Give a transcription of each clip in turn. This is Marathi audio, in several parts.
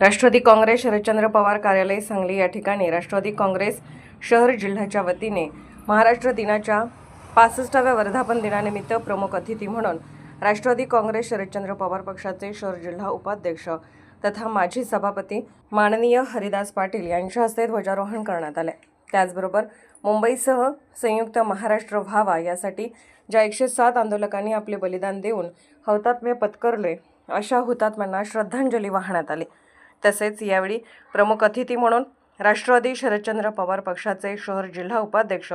राष्ट्रवादी काँग्रेस शरदचंद्र पवार कार्यालय सांगली या ठिकाणी राष्ट्रवादी काँग्रेस शहर जिल्ह्याच्या वतीने महाराष्ट्र दिनाच्या पासष्टाव्या वर्धापन दिनानिमित्त प्रमुख अतिथी म्हणून राष्ट्रवादी काँग्रेस शरदचंद्र पवार पक्षाचे शहर जिल्हा उपाध्यक्ष तथा माजी सभापती माननीय हरिदास पाटील यांच्या हस्ते ध्वजारोहण करण्यात आले. त्याचबरोबर मुंबईसह संयुक्त महाराष्ट्र व्हावा यासाठी ज्या एकशे सात आंदोलकांनी आपले बलिदान देऊन हौतात्म्य पत्करले अशा हुतात्म्यांना श्रद्धांजली वाहण्यात आली. तसेच यावेळी प्रमुख अतिथी म्हणून राष्ट्रवादी शरदचंद्र पवार पक्षाचे शहर जिल्हा उपाध्यक्ष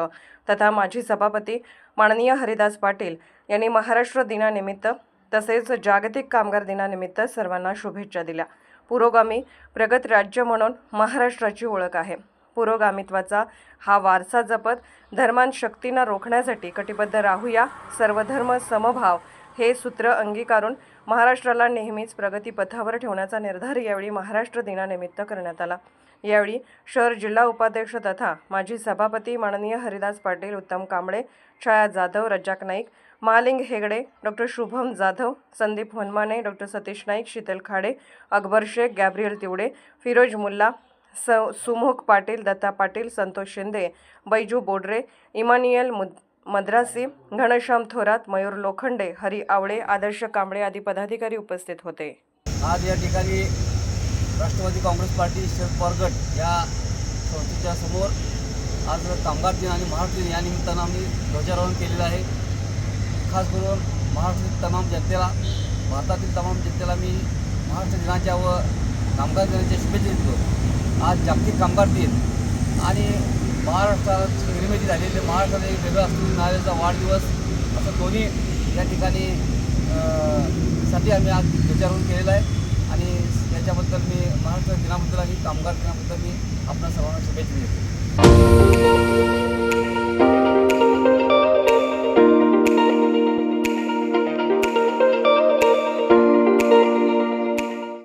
तथा माजी सभापती माननीय हरिदास पाटील यांनी महाराष्ट्र दिनानिमित्त तसेच जागतिक कामगार दिनानिमित्त सर्वांना शुभेच्छा दिल्या. पुरोगामी प्रगत राज्य म्हणून महाराष्ट्राची ओळख आहे. पुरोगामित्वाचा हा वारसा जपत धर्मान शक्तींना रोखण्यासाठी कटिबद्ध राहूया. सर्वधर्म समभाव हे सूत्र अंगीकारून महाराष्ट्राला नेहमीच प्रगतीपथावर ठेवण्याचा निर्धार यावेळी महाराष्ट्र दिनानिमित्त करण्यात आला. यावेळी शहर जिल्हा उपाध्यक्ष तथा माजी सभापती माननीय Haridas Patil Uttam Kamble Chhaya Jadhav Razzaq Naik Maling Hegde doctor Shubham Jadhav Sandeep Honmane doctor Satish Naik Sheetal Khade Akbar Shaikh Gabriel Tivade Firoz Mulla स सुमुख पाटील दत्ता पाटील संतोष शिंदे बैजू बोडरे इमानियल मुद मद्रासी घनश्याम थोरात मयूर लोखंडे हरी आवळे आदर्श कांबळे आदी पदाधिकारी उपस्थित होते. आज या ठिकाणी राष्ट्रवादी काँग्रेस पार्टी शरद पवार गट या संस्थेच्या समोर आज कामगार दिन आणि महाराष्ट्र दिन या निमित्तानं आम्ही ध्वजारोहण केलेलं आहे. खास करून महाराष्ट्रातील तमाम जनतेला भारतातील तमाम जनतेला मी महाराष्ट्र दिनाच्या व कामगार दिनाच्या शुभेच्छा देतो. आज जागतिक कामगार दिन आणि महाराष्ट्राची निर्मिती झालेली महाराष्ट्रात एक वेगळा अस्तित्व नारेचा वाढदिवस. असं दोन्ही या ठिकाणी साठी आम्ही आज विचारून केलेला आहे. आणि याच्याबद्दल मी महाराष्ट्र दिनाबद्दल आणि कामगार दिनाबद्दल मी आपल्या सर्वांना शुभेच्छा देतो.